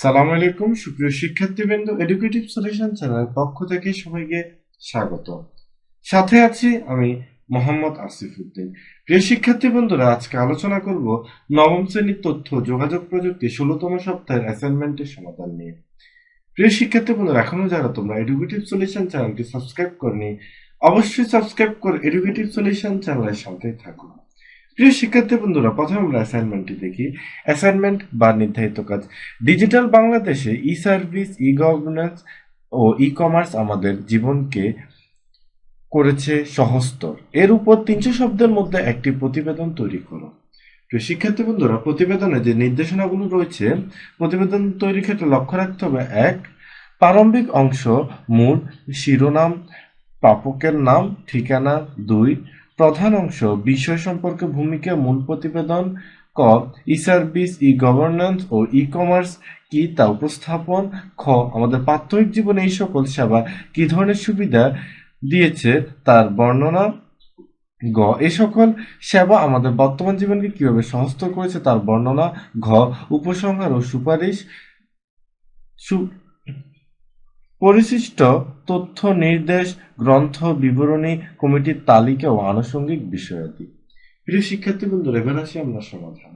সালাম আলাইকুম, সুপ্রিয় শিক্ষার্থীবৃন্দ এডুকেটিভ সলিউশন চ্যানেলের পক্ষ থেকে সবাইকে স্বাগত। সাথে আছি আমি মোহাম্মদ আসিফ উদ্দিন। প্রিয় শিক্ষার্থী বন্ধুরা, আজকে আলোচনা করব নবম শ্রেণির তথ্য, যোগাযোগ প্রযুক্তি, ষোলতম সপ্তাহের অ্যাসাইনমেন্টের সমাধান নিয়ে। প্রিয় শিক্ষার্থী বন্ধুরা, এখনও যারা তোমরা এডুকেটিভ সলিউশন চ্যানেলটি সাবস্ক্রাইব করনি, অবশ্যই সাবস্ক্রাইব করে এডুকেটিভ সলিউশন চ্যানেলের সাথে থাকুন প্রিয় শিক্ষার্থী বন্ধুরা, প্রথমে আমরা অ্যাসাইনমেন্টটি দেখি। অ্যাসাইনমেন্ট বা নির্ধারিত কাজ। ডিজিটাল বাংলাদেশে ই সার্ভিস ই গভর্নেন্স ও ই কমার্স আমাদের জীবনকে করেছে সহস্তর এর উপর তিনশো শব্দের মধ্যে একটি প্রতিবেদন তৈরি করো। প্রিয় শিক্ষার্থী বন্ধুরা, প্রতিবেদনে যে নির্দেশনাগুলো রয়েছে, প্রতিবেদন তৈরির ক্ষেত্রে লক্ষ্য রাখতে হবে, এক, প্রারম্ভিক অংশ, মূল, শিরোনাম প্রাপকের নাম, ঠিকানা, দুই প্রধান অংশ বিষয় সম্পর্কে ভূমিকা, মূল প্রতিবেদন ক ই সার্ভিস ই গভর্নেন্স ও ই কমার্স কি তা উপস্থাপন, খ, আমাদের প্রাত্যহিক জীবনে এই সকল সেবা কি ধরনের সুবিধা দিয়েছে তার বর্ণনা, গ এই সকল সেবা আমাদের বর্তমান জীবনকে কীভাবে সহজতর করেছে তার বর্ণনা, ঘ, উপসংহার ও সুপারিশ সু- পরিশিষ্ট তথ্য নির্দেশ, গ্রন্থ, বিবরণী, কমিটির তালিকা ও আনুষঙ্গিক বিষয়াদি। প্রিয় শিক্ষার্থী বন্ধুরা এবার আসি আমরা সমাধান।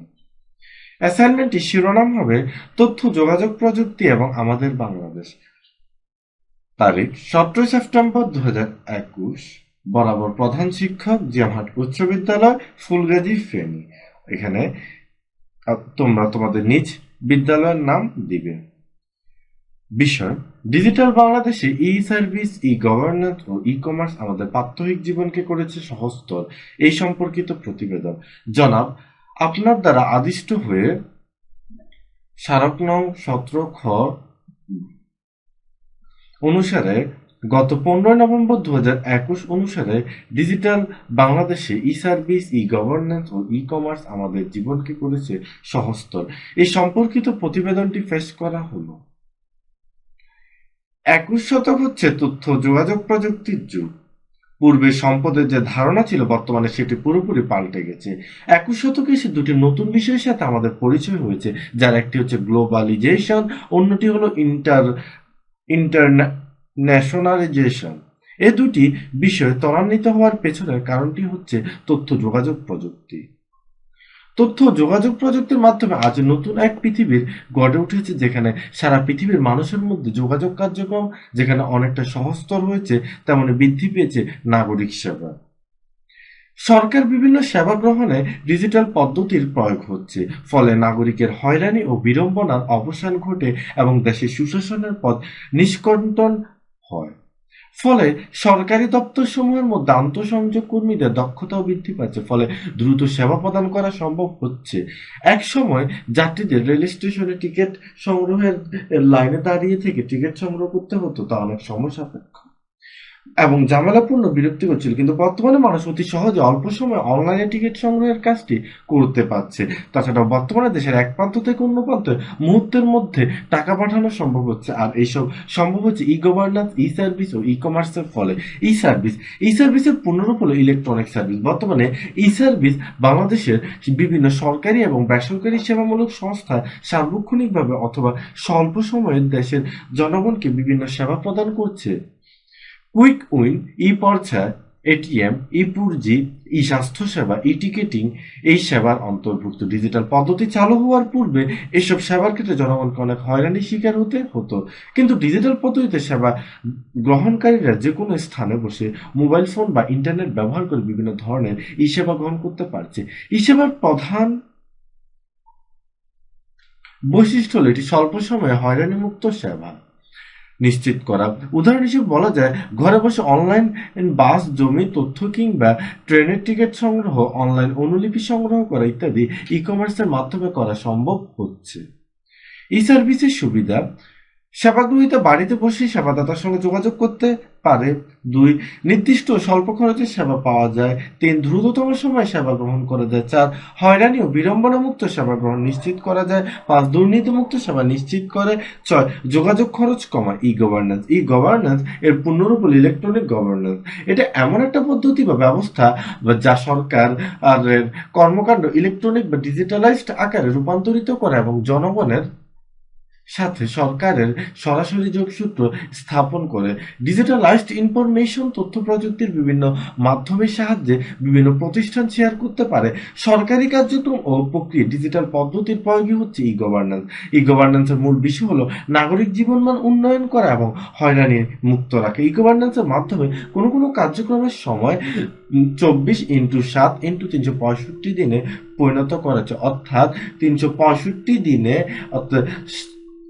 অ্যাসাইনমেন্টটি শিরোনাম হবে তথ্য, যোগাযোগ প্রযুক্তি এবং আমাদের বাংলাদেশ। তারিখ, সতেরোই সেপ্টেম্বর দু হাজার একুশ। বরাবর প্রধান শিক্ষক জিয়ামহাট উচ্চ বিদ্যালয়, ফুলগাজী, ফেনী। এখানে তোমরা তোমাদের নিজ বিদ্যালয়ের নাম দিবে। বিষয় ডিজিটাল বাংলাদেশে ই সার্ভিস ই গভর্নেন্স ও ই কমার্স আমাদের প্রাত্যহিক জীবনকে করেছে সহজতর। এই সম্পর্কিত প্রতিবেদন। জনাব, আপনার দ্বারা আদিষ্ট হয়ে স্মারক নং সতেরো খ অনুসারে গত পনেরোই নভেম্বর দু একুশ অনুসারে ডিজিটাল বাংলাদেশে ই সার্ভিস ই গভর্নেন্স ও ই কমার্স আমাদের জীবনকে করেছে সহজতর। এই সম্পর্কিত প্রতিবেদনটি পেশ করা হলো। একুশ শতক হচ্ছে তথ্য, যোগাযোগ প্রযুক্তির যুগ। পূর্বে সম্পদের যে ধারণা ছিল, বর্তমানে সেটি পুরোপুরি পাল্টে গেছে। একুশ শতকে এসে দুটি নতুন বিষয়ের সাথে আমাদের পরিচয় হয়েছে, যার একটি হচ্ছে গ্লোবালিজেশন, অন্যটি হলো ইন্টার, ইন্টারন্যাশনালাইজেশন। এ দুটি বিষয় ত্বরান্বিত হওয়ার পেছনের কারণটি হচ্ছে তথ্য, যোগাযোগ প্রযুক্তি। তথ্য যোগাযোগ প্রযুক্তির মাধ্যমে আজ নতুন এক পৃথিবীর গড়ে উঠেছে যেখানে সারা পৃথিবীর মানুষের মধ্যে যোগাযোগ কার্যক্রম যেখানে অনেকটা সহজতর হয়েছে, তেমনি বৃদ্ধি পেয়েছে নাগরিক সেবা। সরকার বিভিন্ন সেবা গ্রহণে ডিজিটাল পদ্ধতির প্রয়োগ হচ্ছে, ফলে নাগরিকের হয়রানি ও বিড়ম্বনার অবসান ঘটে এবং দেশের সুশাসনের পথ নিষ্কণ্টন হয়। ফলে সরকারি দপ্তর সমূহের মধ্যে আন্তঃসংযোগ কর্মীদের দক্ষতাও বৃদ্ধি পাচ্ছে, ফলে দ্রুত সেবা প্রদান করা সম্ভব হচ্ছে। এক সময় যাত্রীদের রেল স্টেশনে টিকিট সংগ্রহের লাইনে দাঁড়িয়ে থেকে টিকিট সংগ্রহ করতে হতো, তা অনেক সময় সাপেক্ষ। এবং ঝামেলাপূর্ণ বিরক্তিকর ছিল কিন্তু বর্তমানে মানুষ অতি সহজে অল্প সময় অনলাইনে টিকিট সংগ্রহের কাজটি করতে পারছে। তাছাড়া বর্তমানে দেশের এক প্রান্ত থেকে অন্য প্রান্তে মুহূর্তের মধ্যে টাকা পাঠানো সম্ভব হচ্ছে, আর এইসব সম্ভব হচ্ছে ই গভর্নেন্স ই সার্ভিস ও ই কমার্সের ফলে। ই সার্ভিস ই সার্ভিসের পূর্ণরূপ হলো ইলেকট্রনিক সার্ভিস বর্তমানে ই সার্ভিস বাংলাদেশের বিভিন্ন সরকারি এবং বেসরকারি সেবামূলক সংস্থা সার্বক্ষণিকভাবে অথবা স্বল্প সময়ে দেশের জনগণকে বিভিন্ন সেবা প্রদান করছে। কুইক উইন ই পর্চা, এটিএম, ই পুরজি ই স্বাস্থ্যসেবা, ই টিকেটিং, এই সেবার অন্তর্ভুক্ত। ডিজিটাল পদ্ধতি চালু হওয়ার পূর্বে এসব সেবার ক্ষেত্রে জনগণকে অনেক হয়রানির শিকার হতে হতো। কিন্তু ডিজিটাল পদ্ধতিতে সেবা গ্রহণকারীরা যে কোনো স্থানে বসে মোবাইল ফোন বা ইন্টারনেট ব্যবহার করে বিভিন্ন ধরনের ই সেবা গ্রহণ করতে পারছে। ই সেবার প্রধান বৈশিষ্ট্য হল এটি স্বল্প সময়ে হয়রানিমুক্ত সেবা। নিশ্চিত করা। উদাহরণ হিসেবে বলা যায়, ঘরে বসে অনলাইন বাস, জমি, তথ্য কিংবা ট্রেনের টিকিট সংগ্রহ অনলাইন অনুলিপি সংগ্রহ করা ইত্যাদি ই কমার্সের মাধ্যমে করা সম্ভব হচ্ছে। ই সার্ভিসের সুবিধা, সেবাগ্রহীতা বাড়িতে বসে সেবাদাতার সঙ্গে যোগাযোগ করতে পারে। দুই, নির্দিষ্ট স্বল্প খরচে সেবা পাওয়া যায়। তিন, দ্রুততম সময়ে সেবা গ্রহণ করা যায়। চার, হয়রানি ও বিড়ম্বনা মুক্ত সেবা গ্রহণ নিশ্চিত করা যায়। পাঁচ, দুর্নীতিমুক্ত সেবা নিশ্চিত করে। ছয়, যোগাযোগ খরচ কমা ই গভর্নেন্স ই গভর্নেন্স এর পূর্ণরূপ ইলেকট্রনিক গভর্নেন্স এটা এমন একটা পদ্ধতি বা ব্যবস্থা যা সরকার আর কর্মকাণ্ড ইলেকট্রনিক বা ডিজিটালাইজড আকারে রূপান্তরিত করে এবং জনগণের সাথে সরকারের সরাসরি যোগসূত্র স্থাপন করে ডিজিটালাইজড ইনফরমেশন তথ্য প্রযুক্তির বিভিন্ন মাধ্যমের সাহায্যে বিভিন্ন প্রতিষ্ঠান শেয়ার করতে পারে। সরকারি কার্যক্রম ও প্রক্রিয়া ডিজিটাল পদ্ধতির প্রয়োগই হচ্ছে ই গভর্নেন্স ই গভর্নেন্সের মূল বিষয় হলো নাগরিক জীবনমান উন্নয়ন করা এবং হয়রানির মুক্ত রাখা। ই গভর্নেন্সের মাধ্যমে কোনো কোনো কার্যক্রমের সময় চব্বিশ ইন্টু সাত ইন্টু তিনশো পঁয়ষট্টি দিনে পরিণত করেছে অর্থাৎ তিনশো পঁয়ষট্টি দিনে অর্থাৎ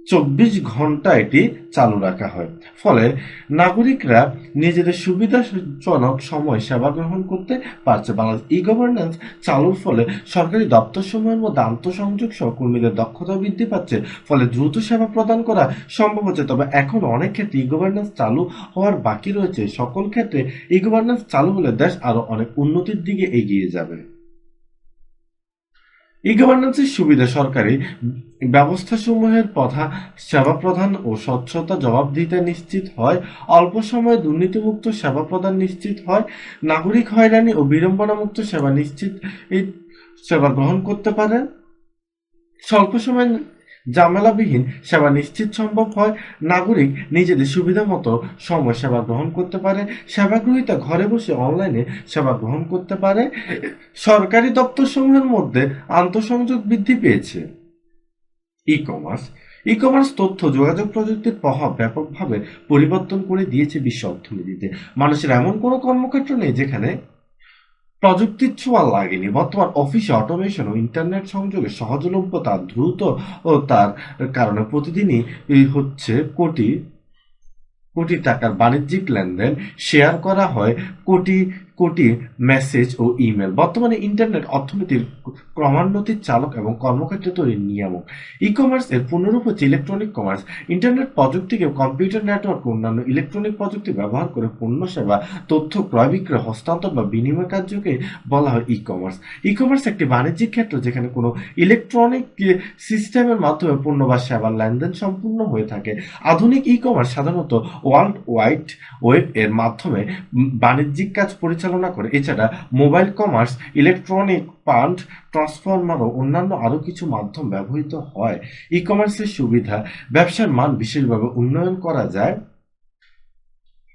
চব্বিশ ঘণ্টা এটি চালু রাখা হয়। ফলে নাগরিকরা নিজেদের সুবিধাজনক সময় সেবা গ্রহণ করতে পারছে। বাংলাদেশ ই গভর্নেন্স চালুর ফলে সরকারি দপ্তর সমূহের মধ্যে আন্তঃসংযোগ সহ কর্মীদের দক্ষতা বৃদ্ধি পাচ্ছে। ফলে দ্রুত সেবা প্রদান করা সম্ভব হচ্ছে। তবে এখন অনেক ক্ষেত্রে ই গভর্নেন্স চালু হওয়ার বাকি রয়েছে। সকল ক্ষেত্রে ই গভর্নেন্স চালু হলে দেশ আরও অনেক উন্নতির দিকে এগিয়ে যাবে। ই গভর্নেন্সের সুবিধা সরকারি ব্যবস্থাসমূহের কথা সেবা প্রদান ও স্বচ্ছতা জবাবদিহিতা নিশ্চিত হয়, অল্প সময়ে দুর্নীতিমুক্ত সেবা প্রদান নিশ্চিত হয়, নাগরিক হয়রানি ও বিড়ম্বনামুক্ত সেবা নিশ্চিত, এই সেবা গ্রহণ করতে পারে স্বল্প সময়ে ঝামেলাবিহীন সেবা নিশ্চিত সম্ভব হয়। নাগরিক নিজেদের সুবিধা মতো সময় সেবা গ্রহণ করতে পারে। সেবা গ্রহীতা ঘরে বসে অনলাইনে সেবা গ্রহণ করতে পারে। সরকারি দপ্তরসমূহের মধ্যে আন্তঃসংযোগ বৃদ্ধি পেয়েছে। ই কমার্স ই কমার্স তথ্য যোগাযোগ প্রযুক্তির প্রভাব ব্যাপকভাবে পরিবর্তন করে দিয়েছে বিশ্ব অর্থনীতিতে। মানুষের এমন কোনো কর্মক্ষেত্র নেই যেখানে প্রযুক্তির ছোঁয়া লাগেনি। বর্তমান অফিসে অটোমেশন ও ইন্টারনেট সংযোগে সহজলভ্যতা দ্রুত ও তার কারণে প্রতিদিনই হচ্ছে কোটি কোটি টাকার বাণিজ্যিক লেনদেন। শেয়ার করা হয় কোটি কোটি মেসেজ ও ইমেল বর্তমানে ইন্টারনেট অর্থনীতির ক্রমান্বতির চালক এবং কর্মক্ষেত্র তৈরির নিয়ামক। ই কমার্স এর পূর্ণরূপ হচ্ছে ইলেকট্রনিক কমার্স ইন্টারনেট প্রযুক্তিকে কম্পিউটার নেটওয়ার্ক অন্যান্য ইলেকট্রনিক প্রযুক্তি ব্যবহার করে পণ্য সেবা তথ্য ক্রয় বিক্রয়, হস্তান্তর বা বিনিময় কার্যকে বলা হয় ই কমার্স ই কমার্স একটি বাণিজ্যিক ক্ষেত্র যেখানে কোনো ইলেকট্রনিক সিস্টেমের মাধ্যমে পণ্য বা সেবার লেনদেন সম্পূর্ণ হয়ে থাকে। আধুনিক ই কমার্স সাধারণত ওয়ার্ল্ড ওয়াইড ওয়েব এর মাধ্যমে বাণিজ্যিক কাজ পরিচালনা করে। এছাড়া mobile commerce, electronic fund transformer ও অন্যান্য আরও কিছু মাধ্যম ব্যবহৃত হয়। ই কমার্সের সুবিধা, ব্যবসার মান বিশেষভাবে উন্নয়ন করা যায়।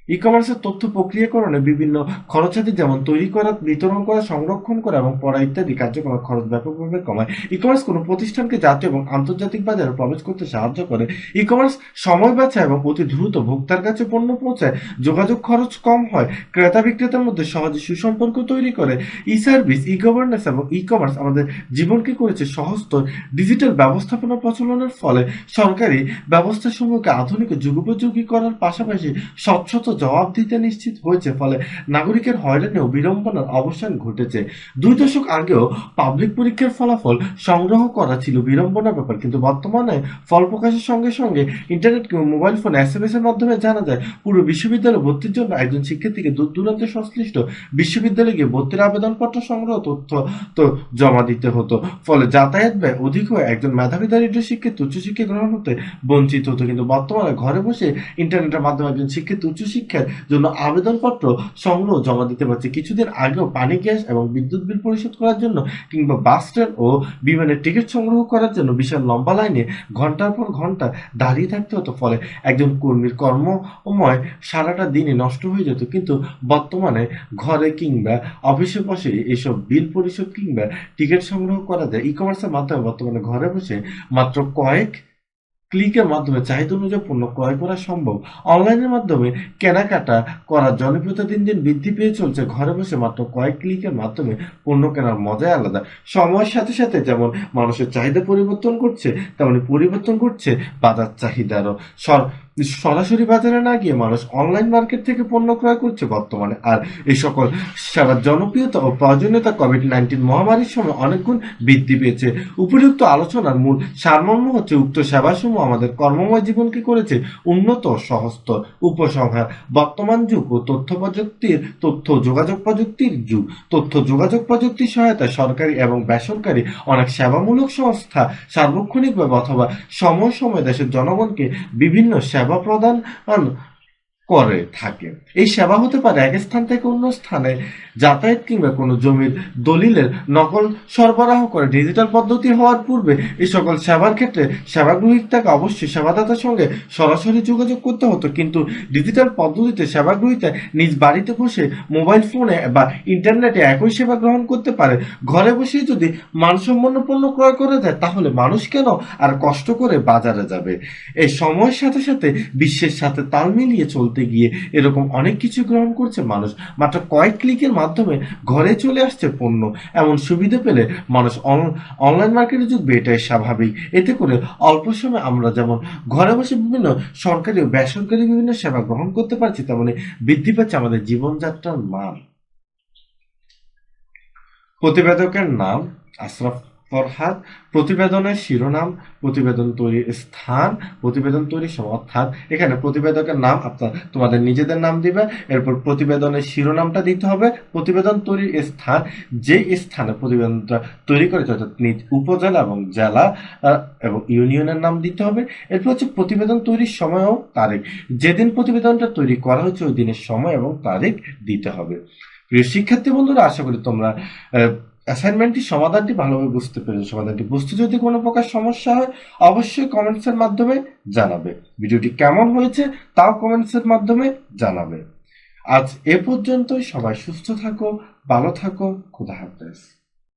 ই কমার্সের তথ্য প্রক্রিয়াকরণে বিভিন্ন খরচাদি যেমন তৈরি করা, বিতরণ করা, সংরক্ষণ করা এবং পড়া ইত্যাদি কার্যক্রমের খরচ ব্যাপকভাবে কমায়। ই কমার্স কোনো প্রতিষ্ঠানকে জাতীয় এবং আন্তর্জাতিক বাজারে প্রবেশ করতে সাহায্য করে। ই কমার্স সময় বাঁচায় এবং অতি দ্রুত ভোক্তার কাছে পণ্য পৌঁছায়। যোগাযোগ খরচ কম হয়, ক্রেতা বিক্রেতার মধ্যে সহজে সুসম্পর্ক তৈরি করে। ই সার্ভিস ই গভর্নেন্স এবং ই কমার্স আমাদের জীবনকে করেছে সহজতর ডিজিটাল ব্যবস্থাপনা প্রচলনের ফলে সরকারি ব্যবস্থাসমূহকে আধুনিক যুগোপযোগী করার পাশাপাশি স্বচ্ছতা জবাব দিতে নিশ্চিত হয়েছে, ফলে নাগরিকের হয়রানি ও বিড়ম্বনার অবসান ঘটেছে। দুই দশক আগেও পাবলিক পরীক্ষার ফলাফল সংগ্রহ করা ছিল বিড়ম্বনার ব্যাপার, কিন্তু বর্তমানে ফল প্রকাশের সঙ্গে সঙ্গে ইন্টারনেট কিংবা mobile phone S M S এর মাধ্যমে জানা যায়, পুরো বিশ্ববিদ্যালয়ে ভর্তির জন্য একজন শিক্ষার্থীকে দূর দূরান্তে সংশ্লিষ্ট বিশ্ববিদ্যালয়ে গিয়ে ভর্তির আবেদনপত্র সংগ্রহ তথ্য তো জমা দিতে হতো। ফলে যাতায়াত ব্যয় অধিক হয়ে একজন মেধাবী দারিদ্র শিক্ষিত উচ্চশিক্ষা গ্রহণ হতে বঞ্চিত হতো। কিন্তু বর্তমানে ঘরে বসে ইন্টারনেটের মাধ্যমে একজন শিক্ষিত উচ্চশিক্ষার জন্য আবেদনপত্র সংগ্রহ জমা দিতে পারছে কিছুদিন আগেও পানি, গ্যাস এবং বিদ্যুৎ বিল পরিশোধ করার জন্য কিংবা বাস, ট্রেন ও বিমানের টিকিট সংগ্রহ করার জন্য বিশাল লম্বা লাইনে ঘণ্টার পর ঘণ্টা দাঁড়িয়ে থাকতে হতো। ফলে একজন কর্মীর কর্মময় সারাটা দিনই নষ্ট হয়ে যেত। কিন্তু বর্তমানে ঘরে কিংবা অফিসে বসে এসব বিল পরিশোধ কিংবা টিকিট সংগ্রহ করা যায়। ই কমার্সের মাধ্যমে বর্তমানে ঘরে বসে মাত্র কয়েক ক্লিকের মাধ্যমে চাহিদা অনুযায়ী পণ্য ক্রয় করা সম্ভব। অনলাইনের মাধ্যমে কেনাকাটা করার জনপ্রিয়তা দিন দিন বৃদ্ধি পেয়ে চলছে। ঘরে বসে মাত্র কয়েক ক্লিকের মাধ্যমে পণ্য কেনার মজাই আলাদা। সময়ের সাথে সাথে যেমন মানুষের চাহিদা পরিবর্তন করছে, তেমনি পরিবর্তন করছে বাজার চাহিদারও। সর- সরাসরি বাজারে না গিয়ে মানুষ অনলাইন মার্কেট থেকে পণ্য ক্রয় করছে বর্তমানে। আর এই সকল সারা জনপ্রিয়তা ও প্রয়োজনীয়তা কোভিড নাইন্টিন মহামারীর সময় অনেক গুণ বৃদ্ধি পেয়েছে। উপযুক্ত আলোচনার মূল সারমর্ম হচ্ছে, উক্ত সেবাসমূহ আমাদের কর্মময় জীবনকে করেছে উন্নত ও সহজতর উপসংহার। বর্তমান যুগ ও তথ্য প্রযুক্তির, তথ্য যোগাযোগ প্রযুক্তির যুগ। তথ্য যোগাযোগ প্রযুক্তির সহায়তায় সরকারি এবং বেসরকারি অনেক সেবামূলক সংস্থা সার্বক্ষণিকভাবে অথবা সময় সময় দেশের জনগণকে বিভিন্ন সেবা सेवा प्रदान করে থাকে এই সেবা হতে পারে এক স্থান থেকে অন্য স্থানে যাতায়াত কিংবা কোনো জমির দলিলের নকল সরবরাহ করে। ডিজিটাল পদ্ধতি হওয়ার পূর্বে এই সকল সেবার ক্ষেত্রে সেবা গ্রহীতাকে অবশ্যই সেবাদাতার সঙ্গে সরাসরি যোগাযোগ করতে হতো। কিন্তু ডিজিটাল পদ্ধতিতে সেবা গ্রহীতা নিজ বাড়িতে বসে মোবাইল ফোনে বা ইন্টারনেটে একই সেবা গ্রহণ করতে পারে। ঘরে বসেই যদি মানসম্পন্ন পণ্য ক্রয় করে দেয়, তাহলে মানুষ কেন আর কষ্ট করে বাজারে যাবে? এই সময়ের সাথে সাথে, বিশ্বের সাথে তাল মিলিয়ে চলতে গিয়ে এরকম অনেক কিছু গ্রহণ করছে মানুষ। মাত্র কয়েক ক্লিকের মাধ্যমে ঘরে চলে আসছে পণ্য। এমন সুবিধা পেলে মানুষ অন- অনলাইন মার্কেটে যুগবে এটাই স্বাভাবিক। এতে করে অল্প সময় আমরা যেমন ঘরে বসে বিভিন্ন সরকারি ও বেসরকারি বিভিন্ন সেবা গ্রহণ করতে পারছি, তেমনি বৃদ্ধি পাচ্ছে আমাদের জীবনযাত্রার মান। প্রতিবেদকের নাম আশরাফ ফরহাদ প্রতিবেদনের শিরোনাম, প্রতিবেদন তৈরির স্থান, প্রতিবেদন তৈরির সময়, অর্থাৎ এখানে প্রতিবেদকের নাম আপনার তোমাদের নিজেদের নাম দিবে, এরপর প্রতিবেদনের শিরোনামটা দিতে হবে, প্রতিবেদন তৈরির স্থান যে স্থানে প্রতিবেদনটা তৈরি করেছে অর্থাৎ নিজ উপজেলা এবং জেলা এবং ইউনিয়নের নাম দিতে হবে। এরপর হচ্ছে প্রতিবেদন তৈরির সময় ও তারিখ। যেদিন প্রতিবেদনটা তৈরি করা হয়েছে ওই দিনের সময় এবং তারিখ দিতে হবে। প্রিয় শিক্ষার্থী বন্ধুরা, আশা করি তোমরা অ্যাসাইনমেন্টটি সমাধানটি ভালোভাবে বুঝতে পেরেছ, সমাধানটি বুঝতে যদি কোনো প্রকার সমস্যা হয়, অবশ্যই কমেন্টসের মাধ্যমে জানাবে। ভিডিওটি কেমন হয়েছে, তাও কমেন্টসের মাধ্যমে জানাবে। আজ এ পর্যন্তই, সবাই সুস্থ থাকো, ভালো থাকো, খুদা হাফেজ।